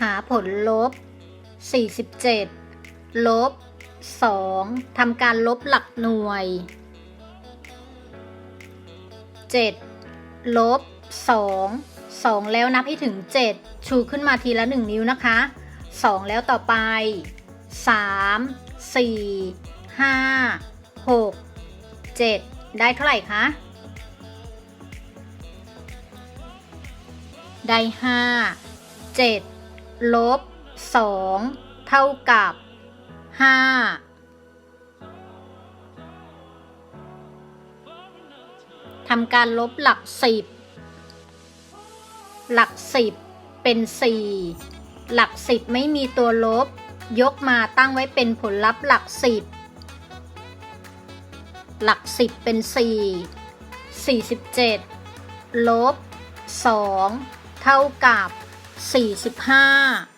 หาผลลบ 47 ลบ 2ทำการลบหลักหน่วย 7 ลบ 2 2 แล้วนับให้ถึง 7 ชูขึ้นมาทีละ 1 นิ้วนะคะ 2 แล้วต่อไป 3 4 5 6 7 ได้เท่าไหร่คะ ได้ 5 7 ลบ2เท่ากับ5ทำการลบหลัก10หลัก10เป็น4หลัก10ไม่มีตัวลบ ยกมาตั้งไว้เป็นผลลัพธ์หลัก10หลัก10เป็น4 47ลบ2เท่ากับ 45